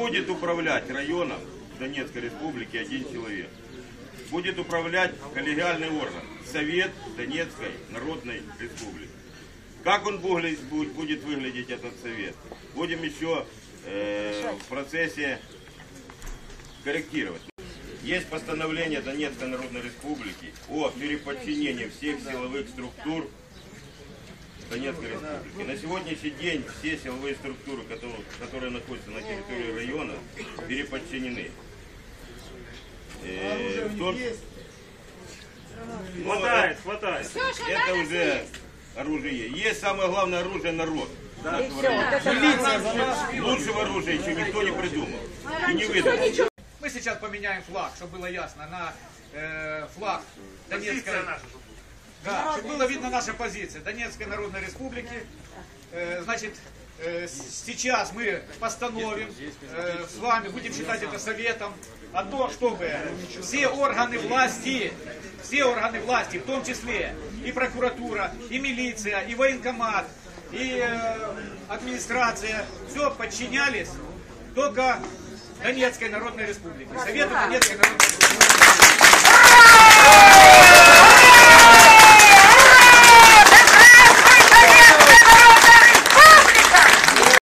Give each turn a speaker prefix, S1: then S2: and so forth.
S1: будет управлять районом Донецкой Республики один человек. Будет управлять коллегиальный орган Совет Донецкой Народной Республики. Как он будет, выглядеть этот совет? Будем еще э, в процессе корректировать. Есть постановление Донецкой Народной Республики о переподчинении всех силовых структур Донецкой Республики. На сегодняшний день все силовые структуры, которые, которые находятся на территории района, переподчинены. Э, в том- Ну,
S2: Хватает, хватает.
S1: это уже оружие. Есть самое главное оружие народ. нашего района. Лучшего оружия еще никто не придумал. И не выдумал.
S3: Мы сейчас поменяем флаг, чтобы было ясно, на э, флаг Донецкой, да, чтобы было видно наша позиция Донецкой Народной Республики. Э, значит, э, сейчас мы постановим, э, с вами будем считать это советом, о том, чтобы все органы власти, все органы власти, в том числе и прокуратура, и милиция, и военкомат, и администрация, все подчинялись только Донецкой Народной Республике. Совету Донецкой Народной Республики.